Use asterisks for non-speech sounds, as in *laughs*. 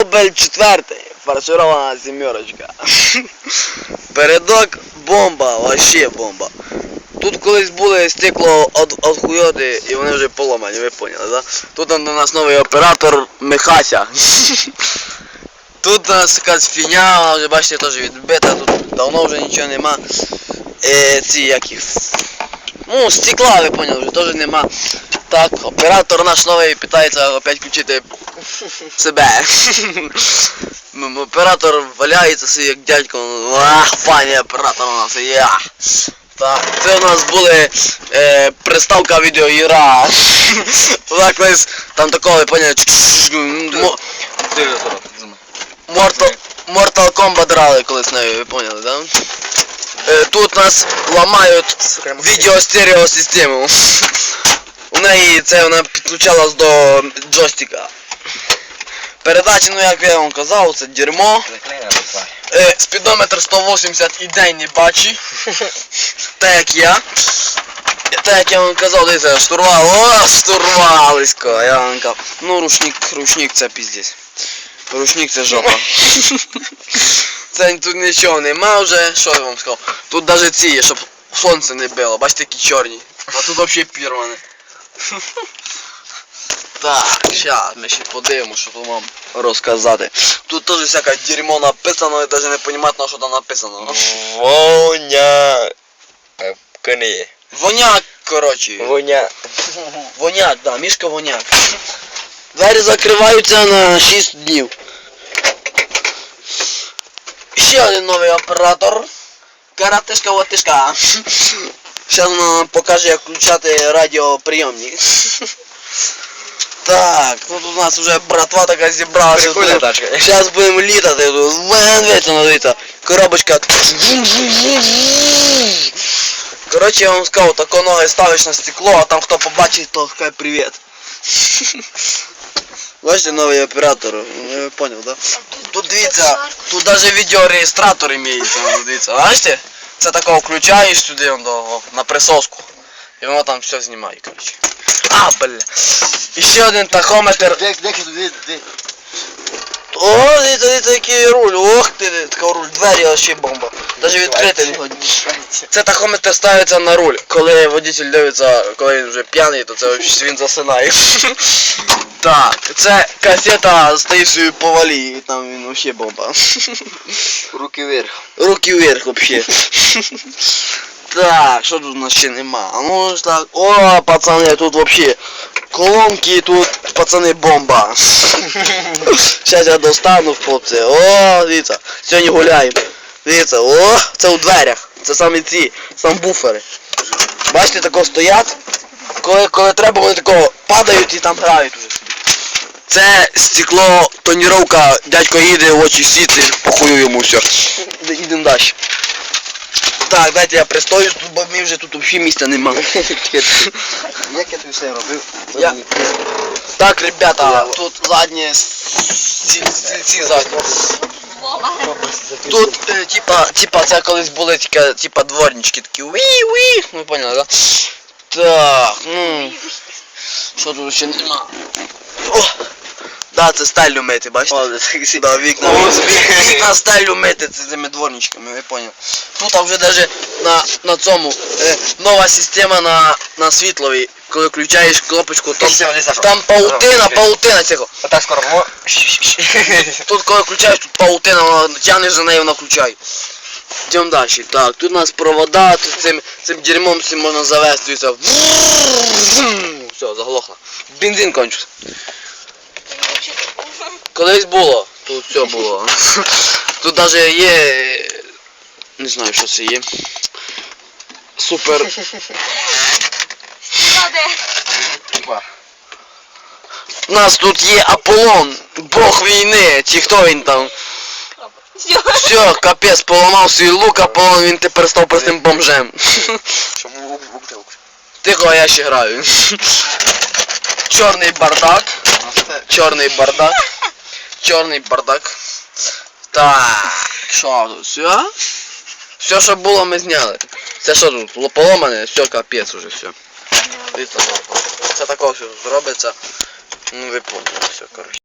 Дубль четвертий. Фарширована сімерочка. *laughs* Передок бомба, вообще бомба. Тут колись були стекло от, от хуйоти і вони вже поломані, ви поняли, да? Тут у нас новий оператор Михася. *laughs* Тут у нас якась фіня, вона вже бачите теж відбита, тут давно вже нічого нема. Е, ці як їх. Ну, стекла, ви поняли, вже теж нема. Так, оператор наш новий питається опять включити себе. Оператор валяється собі як дядько. Ах, пані оператор у нас є. Так, це у нас були е, приставка відеоігра. Вона колись там такого, мо- Mortal, Mortal Kombat грали колись нею, ви поняли, да? Е, тут нас ламають відеостереосистему. У неї це вона підключалась до джойстика. Передачі, ну як я вам казав, це дерьмо. Е, спідометр 180 і день не бачить. *laughs* Так як я. Так як я вам казав, дивіться, штурвал, о, штурвалисько, я вам казав. Ну, рушник, рушник це піздець. Рушник це жопа. *laughs* Це тут нічого нема вже, що я вам сказав. Тут навіть ці є, щоб сонце не било, бачите, які чорні. А тут взагалі пірване. Так, щас ми ще подивимося, що тут вам розказати. Тут теж всяке дерьмо написано, і навіть не понятно, що там написано. Воня. Е, Коні. Воняк, коротше. Воня. Воняк, да, мішка воняк. Двері закриваються на 6 днів. Ще один новий оператор. Каратишка нам покаже, як включати радіоприйомник. *laughs* Так, ну тут у нас вже братва така зібралася. Зараз будемо літати дивіться. Коробочка. Коротше, я вам сказав, тако ноги ставиш на стекло, а там хто побачить, то хай привіт. Бачите, *laughs* новий оператор, ви понял, да? Тут дивіться, тут навіть відеореєстратор імеється, дивіться, бачите? Це такого включаєш сюди он, до, на присоску. І воно там все знімає, коротше. А, бля. І ще один тахометр. Де, де, де, де? О, дивіться, дивіться, який руль. Ох ти, така руль, двері вообще бомба. Даже відкрити не. Це тахометр ставиться на руль. Коли водитель дивиться, коли він вже п'яний, то це він засинає. *laughs* Так, це касета з Таїсою повалі, і там він вообще бомба. Руки вверх. Руки вверх вообще. Так, що тут у нас ще нема? А Ну ж так. О, пацани, тут вообще колонки, тут пацани бомба. Сейчас я достану в хлопці. О, дивіться, сьогодні гуляємо. Дивіться, о, це у дверях. Це саме ці, сам буфери. Бачите, тако стоять. Коли, коли треба, вони такого падають і там грають уже. Це стекло, тоніровка, дядько їде в очі сіти, похую йому все. Їдемо далі. Так, дайте я пристою, тут, бо мені вже тут взагалі місця немає. *laughs* Як я тобі все робив? Я- Так, ребята, тут задні стільці задні. Тут, е, типа, типа, це колись були тільки, типа, дворнички такі уі-уі, ви поняли, да? Так, ну, що тут ще нема? О, да, це стайлю мити, бачите? Да, *laughs* вікна, вікна стайлю мити цими дворничками, ви поняли. Тут а вже даже на, на цьому, е, нова система на, на світловій, коли включаєш кнопочку, там, там паутина, паутина цього. Отак скоро. Тут коли включаєш, тут паутина, вона тягнеш за нею, вона включає. Йдемо далі. Так, тут у нас провода, тут цим, цим дерьмом всім можна завести. Все, заглохло. Бензин кончився. Колись було, тут все було. *laughs* Тут навіть є. Не знаю, що це є. Супер. У нас тут є Аполлон, бог війни, чи хто він там. Все, капець, поламав свій лук, Аполлон, він тепер став простим бомжем. Чому? Тихо, я ще граю. Чорний бардак. Чорний бардак. Чорний бардак. Так. Що тут? Все? Все, що було, ми зняли. Це що тут? Поломане, все, капець уже все. Це такого все зробиться. Ну ви поняли, все, коротше.